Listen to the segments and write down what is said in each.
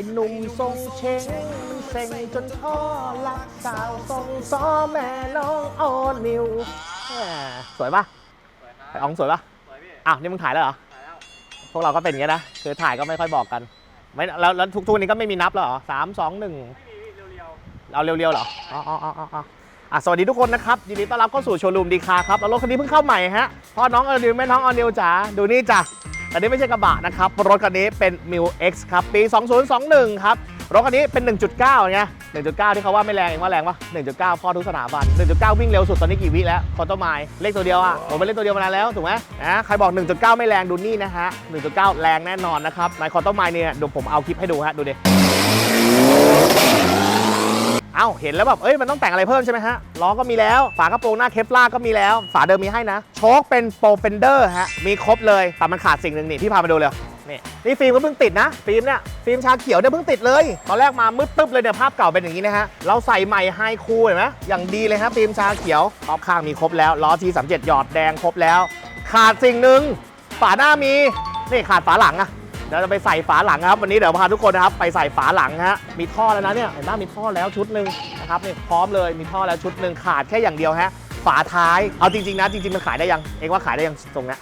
อ้หนุ่มทรงเชงเซ็งจนพ่อรักสาวทรงซ้อแม่น้องออนิวแหมสวยปะไอ้อ๋องสวยปะอ้าวนี่มึงถ่ายแล้วเหรอพวกเราก็เป็นอย่างเงี้ยนะ คือถ่ายก็ไม่ค่อยบอกกันไม่แล้วแล้วทุกทุกวันนี้ก็ไม่มีนับแล้วเหรอสามสองหนึ่งเอาเร็วๆเหรออ๋ออ๋ออ๋ออ๋ออะสวัสดีทุกคนนะครับยินดีต้อนรับเข้าสู่โชว์รูมดีคาครับแล้วรถคันนี้เพิ่งเข้าใหม่ฮะพ่อน้องออนิวแม่น้องออนิวจ๋าดูนี่จ้ะ แต่นี่ไม่ใช่กระบะนะครับ รถคันนี้เป็น m ิ X ครับ ปี 2021 ครับ รถคันนี้เป็น 1.9ไง1.9 ที่เขาว่าไม่แรงเองว่าแรงปะ1.9 พ่อทุกสถาบัน 1.9 วิ่งเร็วสุดตอนนี้กี่วิแล้วคอร์ตไมล์เลขตัวเดียวอะ ผมไปเล่นตัวเดียวมานานแล้วถูกไหมอะใครบอก 1.9 ไม่แรงดูนี่นะฮะ 1.9 แรงแน่นอนนะครับในคอร์ตไมล์เนี่ยเดี๋ยวผมเอาคลิปให้ดูฮะดูดิ อ้าเห็นแล้วแบบเอ้ยมันต้องแต่งอะไรเพิ่มใช่ไหมฮะล้อก็มีแล้ว ฝากระโปรงหน้าเคปลาร์ก็มีแล้ว ฝาเดิมมีให้นะโชคเป็นโปรเฟนเดอร์ฮะมีครบเลยแต่มันขาดสิ่งหนึ่งนี่พี่พามาดูเลยนี่นี่ฟิล์มก็เพิ่งติดนะ ฟิล์มเนี่ยฟิล์มชาเขียวเนี่ยเพิ่งติดเลยตอนแรกมามืดตึ๊บเลยเนี่ยภาพเก่าเป็นอย่างนี้นะฮะเราใส่ใหม่ไฮคูลเห็นไหมอย่างดีเลยฮะฟิล์มชาเขียวรอบข้างมีครบแล้วล้อทีสามเจ็ดหยอดแดงครบแล้ว ขาดสิ่งหนึ่งฝาหน้ามีนี่ขาดฝาหลังอะ เดี๋ยวจะไปใส่ฝาหลังครับ วันนี้เดี๋ยวพาทุกคนนะครับไปใส่ฝาหลังฮะมีท่อแล้วนะเนี่ยเห็นไหมมีท่อแล้วชุดหนึ่งนะครับนี่พร้อมเลยมีท่อแล้วชุดหนึ่งขาดแค่อย่างเดียวฮะฝาท้ายเอาจริงๆนะจริงๆมันขายได้ยังเองว่าขายได้ยังทรงเนี้ย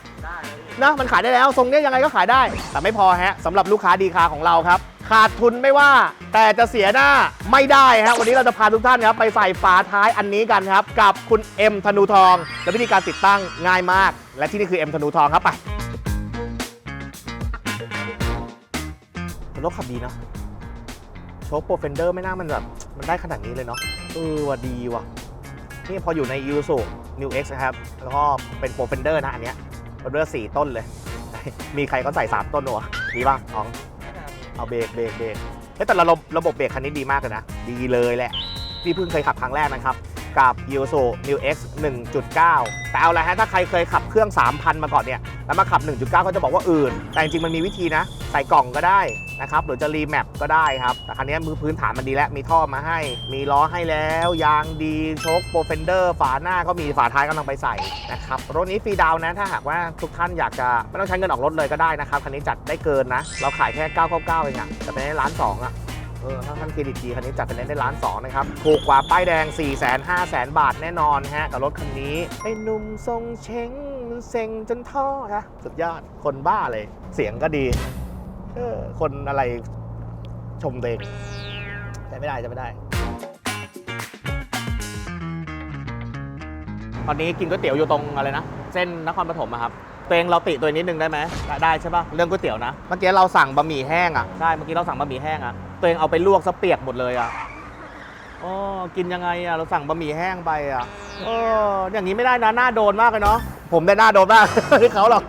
นะมันขายได้แล้วทรงเนี้ยยังไงก็ขายได้ แต่ไม่พอฮะสำหรับลูกค้าดีคาของเราครับ ขาดทุนไม่ว่า แต่จะเสียหน้าไม่ได้ฮะวันนี้เราจะพาทุกท่านครับไปใส่ฝาท้ายอันนี้กันครับ กับคุณเอ็มธนูทอง และวิธีการติดตั้งง่ายมาก และที่นี่คือเอ็มธนูทองครับไป รถขับดีเนาะโชคโปรเฟนเดอร์ไม่น่ามันแบบมันได้ขนาดนี้เลยเนาะเออว่ะดีว่ะนี่พออยู่ใน u s u New X นะครับ แล้วก็เป็นโปรเฟนเดอร์นะอันเนี้ยโปรเฟนเดอร์สี่ต้นเลย มีใครเขาใส่3ต้นวะดีป่ะอ๋องเอาเบรกเบรกเบรกเฮ้แต่ระบบระบบเบรกคันนี้ดีมากเลยนะ ดีเลยแหละ พี่เพิ่งเคยขับครั้งแรกนะครับ กับ u s u New X 1.9 แต่เอาละฮะถ้าใครเคยขับเครื่อง 3,000 มาก่อนเนี่ย แล้วมาขับ 1.9 ก็จะบอกว่าอื่น แต่จริงๆ มันมีวิธีนะ ใส่กล่องก็ได้นะครับ หรือจะรีแมปก็ได้ครับ แต่คันนี้มือพื้นฐานมันดีแล้ว มีท่อมาให้ มีล้อให้แล้ว ยางดี โชคโปรเฟนเดอร์ ฝาหน้าก็มี ฝาท้ายกำลังไปใส่นะครับ รถนี้ฟรีดาวนะ ถ้าหากว่าทุกท่านอยากจะไม่ต้องใช้เงินออกรถเลยก็ได้นะครับ คันนี้จัดได้เกินนะ เราขายแค่ 999เองอะแต่เป็นร้านสองอะ เออถ้าท่านเครดิตดีคันนี้จัดเป็นได้ล้านสองนะครับ ถูกกว่าป้ายแดง 4 5 0 0 0 0 บาทแน่นอนฮะกับรถคันนี้ไอ้หนุ่มทรงเช้งมันเซ็งจนท่อฮะสุดยอดคนบ้าเลย เสียงก็ดีเออคนอะไรชมตัวเองแต่ไม่ได้จะไม่ได้ ตอนนี้กินก๋วยเตี๋ยวอยู่ตรงอะไรนะ เส้นนครปฐมอะครับตัวเองเราติตัวเองนิดนึงได้ไหมได้ได้ใช่ปะเรื่องก๋วยเตี๋ยวนะ เมื่อกี้เราสั่งบะหมี่แห้งอะใช่ เมื่อกี้เราสั่งบะหมี่แห้งอะ ตัวเองเอาไปลวกซะเปียกหมดเลยอะอ๋อกินยังไงอะเราสั่งบะหมี่แห้งไปอะเอออย่างนี้ไม่ได้นะหน้าโดนมากเลยเนาะผมได้หน้าโดนมากที่เขาหรอก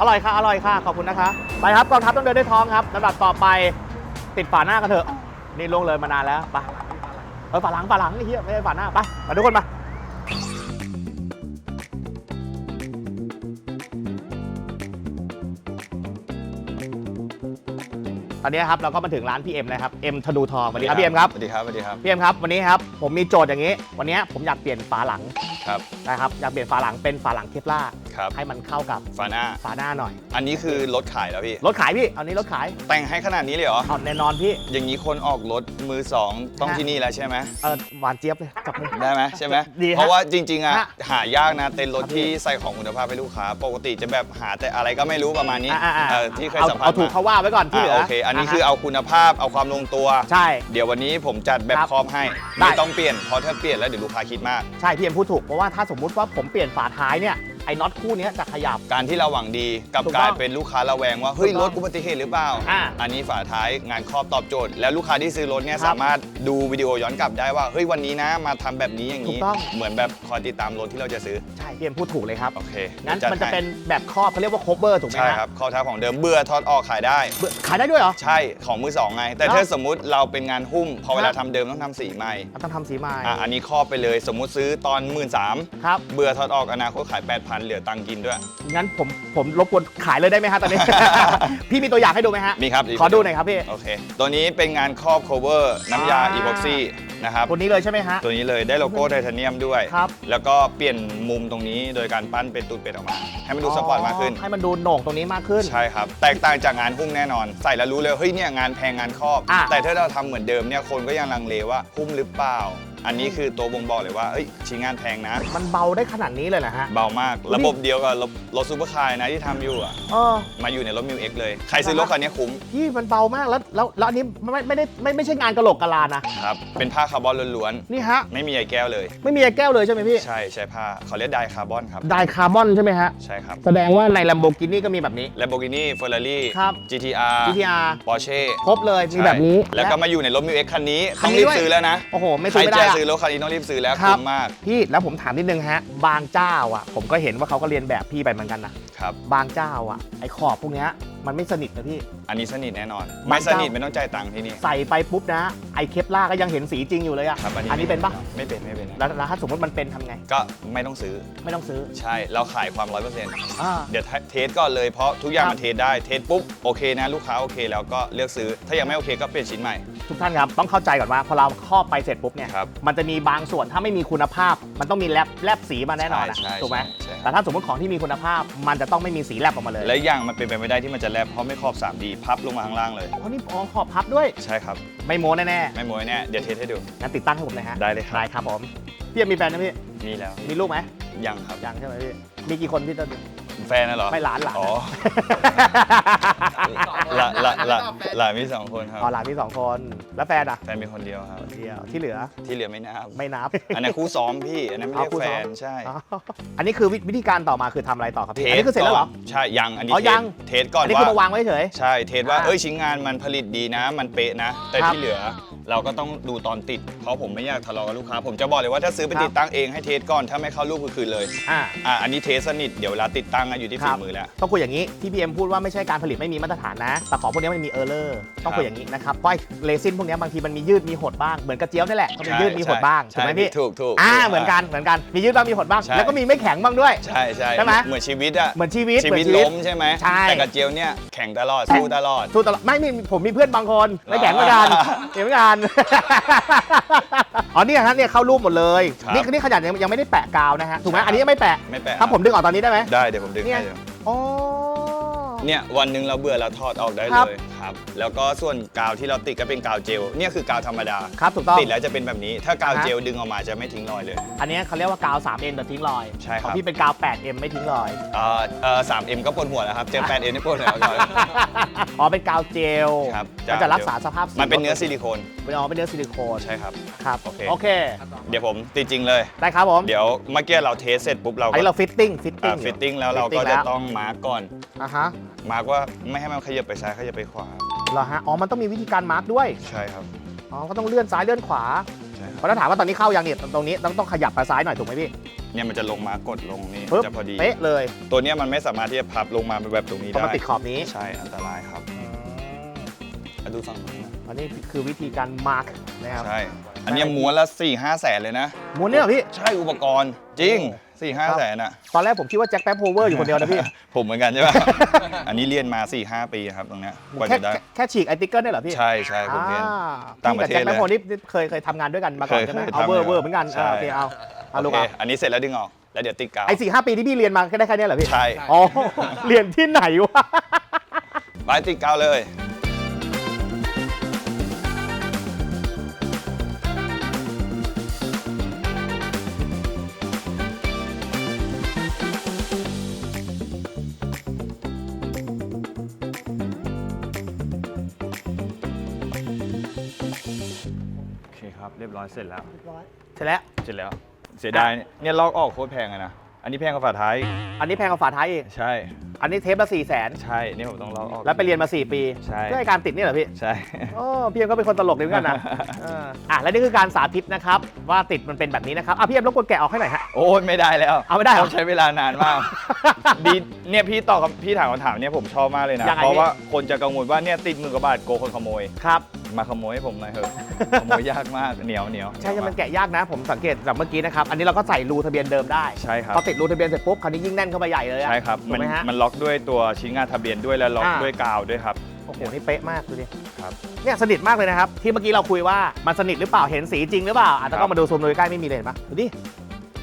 อร่อยค่ะ อร่อยค่ะ ขอบคุณนะคะ ไปครับกองทัพต้องเดินด้วยท้องครับลำดับต่อไปติดฝาหน้ากันเถอะ นี่ล่งเลยมานานแล้วไปเออฝาหลังฝาหลังไอ้เหี้ยไม่ใช่ฝาหน้าไปมาทุกคนมา ตอนนี้ครับเราก็มาถึงร้านพี่เอ็มนะครับเอ็มธนูทองสวัสดีครับพี่เอ็มครับสวัสดีครับสวัสดีครับพี่เอ็มครับวันนี้ครับผมมีโจทย์อย่างนี้ วันนี้ผมอยากเปลี่ยนฝาหลังครับนะครับอยากเปลี่ยนฝาหลังเป็นฝาหลังเคปล่าร์ ครับให้มันเข้ากับฟาน่าฝาหน้าหน่อย อันนี้คือรถขายแล้วพี่ รถขายพี่ เอานี้รถขายแต่งให้ขนาดนี้เลยเหรอ เอาแน่นอนพี่ อย่างนี้คนออกรถมือสองต้องฮะ ที่นี่แล้วใช่ไหมเออหวานเจี๊ยบเลยจับมือได้ไหมใช่ไหมดีฮะเพราะว่าจริง ๆอะฮะหายากนะเต็นท์รถครับพี่ ที่ใส่ของคุณภาพให้ลูกค้า ปกติจะแบบหาแต่อะไรก็ไม่รู้ประมาณนี้อ่าๆๆเออที่เคยเอาสัมภาษเอาณ์ถูกมาเขาว่าไว้ก่อนที่เหลืออะโอเค อันนี้คือฮะเอาคุณภาพเอาความลงตัว ใช่ เดี๋ยววันนี้ผมจัดแบบครับครอบให้ได้ ไม่ต้องเปลี่ยนเพราะถ้าเปลี่ยนแล้วเดี๋ยวลูกค้าคิดมาก ใช่พี่เอ็มพูดถูกเพราะว่าถ้าสมมุติว่าผมเปลี่ยนฝาท้ายเนี่ย ไอ้น็อตคู่เนี้ยจะขยับ การที่เราหวังดีกลับถูกกต้องลายเป็นลูกค้าระแวงว่าเฮ้ยถูกรต้องถอุบัติเหตุหรือเปล่า อ่าอันนี้ฝาท้ายงานครอบตอบโจทย์ แล้วลูกค้าที่ซื้อรถเนี่ยครับสามารถดูวิดีโอย้อนกลับได้ว่าเฮ้ยวันนี้นะมาทำแบบนี้อย่างถูนี้กต้อง เหมือนแบบคอยติดตามรถที่เราจะซื้อใช่พี่เอ็มพูดถูกเลยครับ โอเคงั้นจัดมันจะให้เป็นแบบครอบเขาเรียกว่า cover ถูกไหมใช่ฮะครับข้อเท้าของเดิมเบื่อถอดออกขายได้ เบื่อขายได้ด้วยเหรอ ใช่ของมือสองไง แต่แล้วถ้าสมมุติเราเป็นงานหุ้ม พอเวลาครัทำบเดิมต้องทำสีใหม่ต้องทำสีใหม่อะอันนี้ครอบไปเลย สมมุติซื้อตอน1 3ื่นครับ เบื่อถอดออกอนาคตขาย 8 0 0 0มันเหลือตังค์กินด้วย งั้นผมผมรบกวนขายเลยได้ไหมฮะตอนนี้ พี่มีตัวอย่างให้ดูไหมฮะ มีครับขอดูหน่อยครับพี่ โอเค ตัวนี้เป็นงานครอบ cover น้ำยาอ่าอีพ็อกซี่นะครับ ตัวนี้เลยใช่ไหมฮะ ตัวนี้เลยได้โลโก้ไทเทเนียมด้วย ครับ แล้วก็เปลี่ยนมุมตรงนี้โดยการปั้นเป็นตูดเป็ดออกมา ให้มันดูสปอร์ตมากขึ้น ให้มันดูโหน่งตรงนี้มากขึ้น ใช่ครับ แตกต่างจากงานหุ้มแน่นอน ใส่แล้วรู้เลย เฮ้ยเนี่ยงานแพงงานครอบอะแต่ถ้าเราทำเหมือนเดิมเนี่ยคนก็ยังลังเลว่าหุ้มหรือเปล่า อันนี้คือตัวบ่งบอกเลยว่าเอ้ยชิ้นงานแพงนะ มันเบาได้ขนาดนี้เลยนะฮะ เบามาก ระบบเดียวกับรถรถซูเปอร์คาร์นะที่ทำอยู่อะ เออ มาอยู่ในรถมิวเอ็กเลย ใครซื้อรถคันนี้คุ้มพี่มันเบามากแล้วแล้วแล้วอันนี้ไม่ไม่ได้ไม่ไม่ใช่งานกะโหลกกะลานะ ครับ เป็นผ้าคาร์บอนล้วนนี่ฮะ ๆ ไม่มีใยแก้วเลย ไม่มีไอ้แก้วเลยใช่ไหมพี่ใช่ใช้ผ้าเขาเรียกไดคาร์บอนครับ ไดคาร์บอนใช่ไหมฮะ ใช่ครับ แสดงว่าใน Lamborghini ก็มีแบบนี้ Lamborghini Ferrari ครับ GTR GTR Porsche ครบเลยมีแบบนี้ แล้วก็มาอยู่ในรถมิวเอ็กคันนี้คัต้นองนี้รีบด้วย ซื้อแล้วนะ โอ้โห ไม่ใครซื้อไม่ได้จะอะซื้อรถคันนี้ต้องรีบซื้อแล้วครับ คุ้มมากพี่แล้วผมถามนิดนึงฮะ บางเจ้าอะ ผมก็เห็นว่าเขาก็เรียนแบบพี่ไปเหมือนกันนะครับ บางเจ้าอะไอ้ขอบพวกเนี้ยมันไม่สนิทนะพี่ อันนี้สนิทแน่นอนบาไม่งสเจ้านิทไม่ต้องจ่ายตังค์ที่นี่ ใส่ไปปุ๊บนะ ไอ้เคปล่าก็ยังเห็นสีจริงอยู่เลยอะครับอันนี้อันนี้เป็นปะไม่เป็นไม่เป็นแล้วแล้วถ้าสมมติมันเป็นทำไง ก็ไม่ต้องซื้อไม่ต้องซื้อใช่เราขายความร้อยเปอร์เซ็นต์อ่า เดี๋ยวเทสก่อนเลยเพราะทุกอย่างครับ มันเทสได้เทสปุ๊บโอเคนะลูกค้าโอเคแล้วก็เลือกซื้อถ้ายังไม่โอเคก็เปลี่ยนชิ้นใหม่ ทุกท่านครับต้องเข้าใจก่อนว่าพอเราครอบไปเสร็จปุ๊บเนี่ยครับมันจะมีบางส่วนถ้าไม่มีคุณภาพ มันต้องมีแลบแลบสีมาแน่นอนอะใช่ใช่ถูกไหมใช่แต่ถ้าสมมติของที่มีคุณภาพ มันจะต้องไม่มีสีแลบออกมาเลยและอีกอย่างมันเป็นไปไม่ได้ที่มันจะแลบเพราะไม่ขอบ 3D พับลงมาข้างล่างเลย เพราะนี่อ๋อขอบพับด้วยใช่ครับ ไม่โม้แน่ไม่โม้แน่เดี๋ยวเทสให้ดู ๆงั้นติดตั้งให้ผมเลยฮะได้เลยครับ ได้ครับผมพี่มีแฟนนะพี่มีแล้วมีลูกไหมยังครับ ยังใช่ไหมพี่มีกี่คนพี่ต้น แฟนน่ะเหรอไม่หลานหลานอ๋อหลานหลานหลานหลานมีสองคนครับอ๋อหลานมีสองคน แล้วแฟนอะแฟนมีคนเดียวครับ เดียวที่เหลือที่เหลือไม่นับไม่นับ อันนั้นคู่ซ้อมพี่ อันนั้นไม่เรียกเอาคู่แฟซ้อมนใช่อ๋ออันนี้คือวิวิธีการต่อมาคือทำอะไรต่อครับพี่อันนี้คือเสร็จแล้วเหรอก่นใช่ยังอันนี้อ๋อเทยัสงเทสก่อนอันนี้ว่าคือมาวางไว้เฉย ใช่เทสว่าอ่าเอ้ยชิ้นงานมันผลิตดีนะ มันเป๊ะนะ แต่ครับที่เหลือ เราก็ต้องดูตอนติด เพราะผมไม่อยากทะเลาะกับลูกค้า ผมจะบอกเลยว่าถ้าซื้อไปครับติดตั้งเองให้เทสก่อน ถ้าไม่เข้ารูปคือคืนเลย อ่าอะอันนี้เทสสนิท เดี๋ยวเวลาติดตั้งอะอยู่ที่คฝีรับมือแล้ว ต้องคุยอย่างนี้ที่พี่เอ็มพูดว่าไม่ใช่การผลิตไม่มีมาตรฐานนะ แต่ของพวกนี้มันมีเออร์เลอร์ต้องคุยอย่างนี้นะครับเพราะไอ้เรซินพวกนี้บางทีมันมียืดมีหดบ้างเหมือนกระเจี๊ยวนี่แหละก็มียืดมีหดบ้างถูใช่กไหมพี่ถูกถูกอ่าถูกเหมือนกันเหมือนกันมียืดบ้างมีหดบ้างใช่แล้วก็มีไม่แข็งบ้างด้วยใช่ใช่ใช่ไหมเหมือนชีวิตอะเหมือนชีวิตชีเหมือวิตนล้มใช่ไหมใช่แต่กระเจียวเนี่ยแข่งตลอดสู้ตลอดสู้ตลอดไม่มีผมมีเพื่อนบางคนไม่แข็งเหมือนกันเห็นเหมือนกันอ๋อเนี่ยฮะเนี่ยเข้ารูปหมดเลยครับนี่นี่ขนาดยังยังไม่ได้แปะกาวนะฮะถูกไหมใช่ อันนี้ยังไม่แปะไม่แปะถ้าผมดึงออกตอนนี้ได้ไหม ได้เดี๋ยวผมดึงเนี่ย ให้เดี๋ยวอ๋อ เนี่ยวันหนึ่งเราเบื่อเราถอดออกได้ครับ เลยครับ แล้วก็ส่วนกาวที่เราติดก็เป็นกาวเจล เนี่ยคือกาวธรรมดา ครับถูกต้อง ติดแล้วจะเป็นแบบนี้ ถ้ากาวอ่าฮะเจลดึงออกมาจะไม่ทิ้งรอยเลย อันนี้เขาเรียกว่ากาว 3M แต่ทิ้งรอยใช่ครับ ของพี่เป็นกาว 8M ไม่ทิ้งรอย เอ่อเอ่อ 3M ก็ปวดหัวแล้วครับ เจอ 8M นี่ปวดหัวก่อนอ๋อเป็นกาวเจลครับมันจะรักษาสภาพสีมันเป็นเนื้อซิลิโคน เป็นอ๋อเป็นเนื้อซิลิโคนใช่ครับ ครับ โอเค โอเค เดี๋ยวผมติดจริงเลย ได้ครับผมเดี๋ยวเมื่อกี้เราเทสเสร็จปุ๊บเราอันนี้เราฟิตติ้งฟิตติ้งฟิตติ้งแล้วเราก็จะต้องมาร์กก่อน อะฮะ มาร์กว่าไม่ให้มันขยับไปซ้ายขยับไปขวา เหรอฮะ อ๋อ มันต้องมีวิธีการมาร์กด้วย ใช่ครับ อ๋อ ก็ต้องเลื่อนซ้ายเลื่อนขวา ใช่ครับเพราะถ้าถามว่าตอนนี้เข้ายังเนี่ยตรงนี้ต้องต้องขยับไปซ้ายหน่อยถูกไหมพี่เนี่ยมันจะลงมากดลงนี่ปึ๊บจะพอดี เป๊ะเลยตัวเนี้ยมันไม่สามารถที่จะพับลงมาเป็นแบบตรงนี้เพราะได้มันติดขอบนี้ใช่อันตรายครับอืมมาดูฝั่งนู้นนะอันนี้คือวิธีการมาร์กนะครับ ใช่ อันเนี้ยม้วนละ4ี่ห้าแสนเลยนะ ม้วนเนี่ยเหรอพี่ ใช่อุปกรณ์จริง4ี่ห้าครับแสนอะ ตอนแรกผมคิดว่าแจ็คแป๊บโฮเวอร์อยู่คนเดียวนะพี่ ผมเหมือนกันใช่ปะอันนี้เรียนมา4ี่ห้าปีครับตรงเนี้ยกว่าแค่จะได้ แค่แค่ฉีกไอติ๊กเกอร์เนี่ยเหรอพี่ใช่ใช่ผมเรียนอ่ต่างประเทศพี่กับแจ็คแป๊บเลยโฮนี่เคยเคยทำงานด้วยกันมาก่อนเคยใช่ไหมเคยเอาเวอร์ทำงานเวอร์เหมือนกันใช่ อ่าโอเคเอาเอาโอลูกเคเอาอันนี้เสร็จแล้วดึงออกแล้วเดี๋ยวติ๊กกาวไอ้สี่ห้าปีที่พี่เรียนมาแค่ได้แค่เนี้ยเหรอพี่ใช่อ๋อเรียนที่ไหนวะ ไปติ๊กกาวเลย เคครับเรียบร้อย เสร็จแล้ว เสร็จแล้ว เสร็จแล้วเสียดายเนี่ยลอกออกโคตรแพงอะนะ อันนี้แพงกว่าฝาท้าย อันนี้แพงกว่าฝาท้ายอีก ใช่ อันนี้เทปละ4 0 0 0 0ใช่ นี่ผมต้องลอกออก แล้วไปเรียนมา 4 ปีใช่ เพื่อให้การติดนี่เหรอพี่ ใช่ โอ้พี่เอ็มก็เป็นคนตลกดีเหมือนกันนะ เอออะ และนี่คือการสาธิตนะครับ ว่าติดมันเป็นแบบนี้นะครับ อะ พี่เอ็มรบกวนแกะออกให้หน่อยฮะ โอ้ยไม่ได้แล้วเอาไม่ได้เหรอต้องใช้เวลานานมาก ดีเนี่ยพี่ตอบคำพี่ถามคำถามเนี่ยผมชอบมากเลยนะ ยังไง เพราะพี่ว่าคนจะกังวลว่าเนี่ยติดหมือกว่าบาทโกคนขโมย ครับ มาขโมยให้ผมหน่อยเถอะขโมยยากมากเหนียวเหนียวใช่ใช่มันเหยวากแกะยากนะ ผมสังเกตจากเมื่อกี้นะครับ อันนี้เราก็ใส่รูทะเบียนเดิมได้ ใช่ครับ พอติดรูทะเบียนเสร็จปุ๊บ คราวนี้ยิ่งแน่นเข้าไปใหญ่เลยอะ ใช่ครับถูมักนไหมฮะ มันล็อกด้วยตัวชิ้นงานทะเบียนด้วยและล็อกอ่า ด้วยกาวด้วยครับ โอ้โห นี่เป๊ะมากดูดิครับ เนี่ยสนิทมากเลยนะครับ ที่เมื่อกี้เราคุยว่ามันสนิทหรือเปล่า เห็นสีจริงหรือเปล่าอาจจะครัต้อบงมาดูซูมดูใกล้ๆไม่มีเลยเห็นปะดูดิ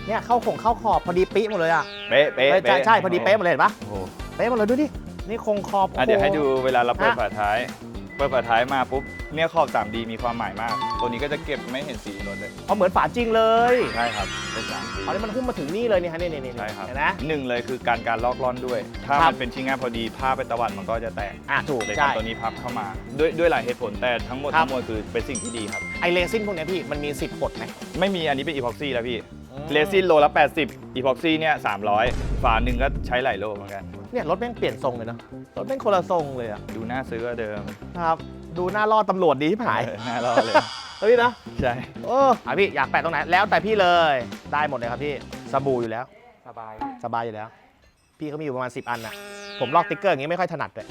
เนี่ยเข้าคงเข้าขอบพอดีปิ๊หมดเลยอะเป๊ะเป๊ะเออใช่เป๊ะใช่พอดีเป๊ะหมดเลยเห็นปะโอ้โหเป๊ะหมดเลยดูดิ นี่คงขอบอะเดี๋ยวให้โอ้ดูโเวลาเราเปิดฮะฝาท้าย เปิดฝาท้ายมาปุ๊บเนี่ยขอบ 3D มีความหมายมาก ตัวนี้ก็จะเก็บไม่เห็นสีรถเลย เอาเหมือนฝาจริงเลยใช่ครับเป็น 3D เอานี่มันหุ้มมาถึงนี่เลยนี่ฮะนี่นี่นี่ใช่ครับเห็นไหม หนึ่งเลยคือการการลอกล่อนด้วย ถ้าครับ มันเป็นชิ้นงานพอดีผ้าไปตวัดมันก็จะแตกอะถูกเลยใช่ ทำตัวนี้พับเข้ามา ด้วยด้วยหลายเหตุผลแต่ทั้งหมดครับ ทั้งมวลคือเป็นสิ่งที่ดีครับ ไอเรซินพวกเนี้ยพี่มันมีสิทธิ์หดไหม ไม่มีอันนี้เป็นอีพ็อกซี่แล้วพี่อืมเรซินโลละ 80อีพ็อกซี่เนี่ย300 ฝาหนึ่งก็ใช้หลายโลเหมือนกัน เนี่ยรถแม่งเปลี่ยนทรงเลยเนาะรถแม่งคนละทรงเลยอะดูน่าซื้อกว่าเดิมครับดูหน้ารอดตำรวจดีที่หายเออน่ารอดเลยเฮ้ยนะใช่ โอ้อะพี่อยากแปะตรงไหนแล้วแต่พี่เลยได้หมดเลยครับพี่สบู่อยู่แล้ว สบาย สบายอยู่แล้ว พี่เขามีอยู่ประมาณ 10 อันนะผมลอกติ๊กเกอร์อย่างงี้ไม่ค่อยถนัดเลย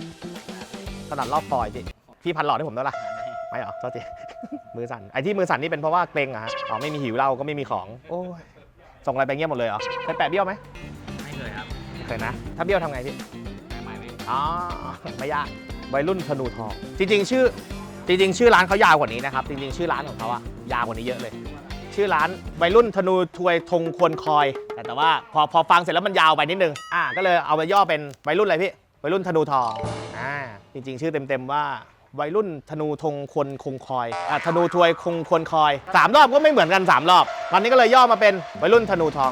ถนัดลอกฟอยล์พี่พี่พันหลอดให้ผมด้วยล่ะ ไม่เหรอโทษที มือสั่น ไอ้ที่มือสั่นนี่เป็นเพราะว่าเกรงอะฮะ อ๋อไม่มีหิวเหล้าก็ไม่มีของ โอ้ย ส่งอะไรไปเงี้ยหมดเลยเหรอเคยแปะเบี้ยวไหมไม่ เคยครับเคยนะถ้าเบี้ยวทำไงพี่ไม่ไม่ไม่อ๋อไม่ยากวัยรุ่นธนูทอง จริง ๆ ชื่อ จริง ๆ ชื่อร้านเขายาวกว่านี้นะครับ จริง ๆ ชื่อร้านของเขาอะยาวกว่านี้เยอะเลย ชื่อร้านวัยรุ่นธนูทวยธงควรคอย แต่แต่ว่าพอพอฟังเสร็จแล้วมันยาวไปนิดนึง อ่า ก็เลยเอาไปย่อเป็นวัยรุ่นอะไรพี่ วัยรุ่นธนูทอง อ่า จริง ๆ ชื่อเต็มๆว่าวัยรุ่นธนูธงควรคงคอยอ่าธนูทวยคงควรคอยสามรอบก็ไม่เหมือนกันสามรอบ ตอนนี้ก็เลยย่อมาเป็นวัยรุ่นธนูทอง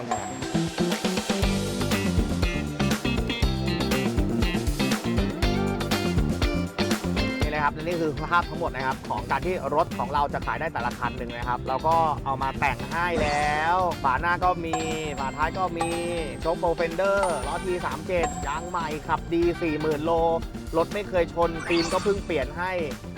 นี่คือภาพทั้งหมดนะครับ ของการที่รถของเราจะขายได้แต่ละคันหนึ่งนะครับ เราก็เอามาแต่งให้แล้ว ฝาหน้าก็มี ฝาท้ายก็มีโชคโปรเฟนเดอร์ล้อที37ยางใหม่ขับดี 40,000 โล รถไม่เคยชนฟิล์มก็เพิ่งเปลี่ยนให้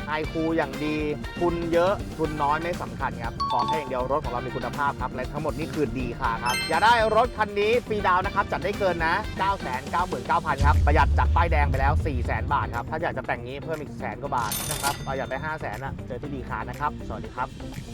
ไอคูอย่างดีทุนเยอะทุนน้อยไม่สำคัญครับ ขอแค่อย่างเดียวรถของเรามีคุณภาพครับ และทั้งหมดนี่คือดีค่ะครับ อย่าได้รถคันนี้ฟรีดาวน์นะครับ จัดได้เกินนะ 9 9 9 9 0 0 0 ครับ ประหยัดจากป้ายแดงไปแล้ว 4 0 0 0 0 0 บาทครับ ถ้าอยากจะแต่งนี้เพิ่มอีกแสนกว่าบาทนะครับประหยัดไป 5 0 0 0 0 0นอะเจอที่ดีค่ะนะครับ สวัสดีครับ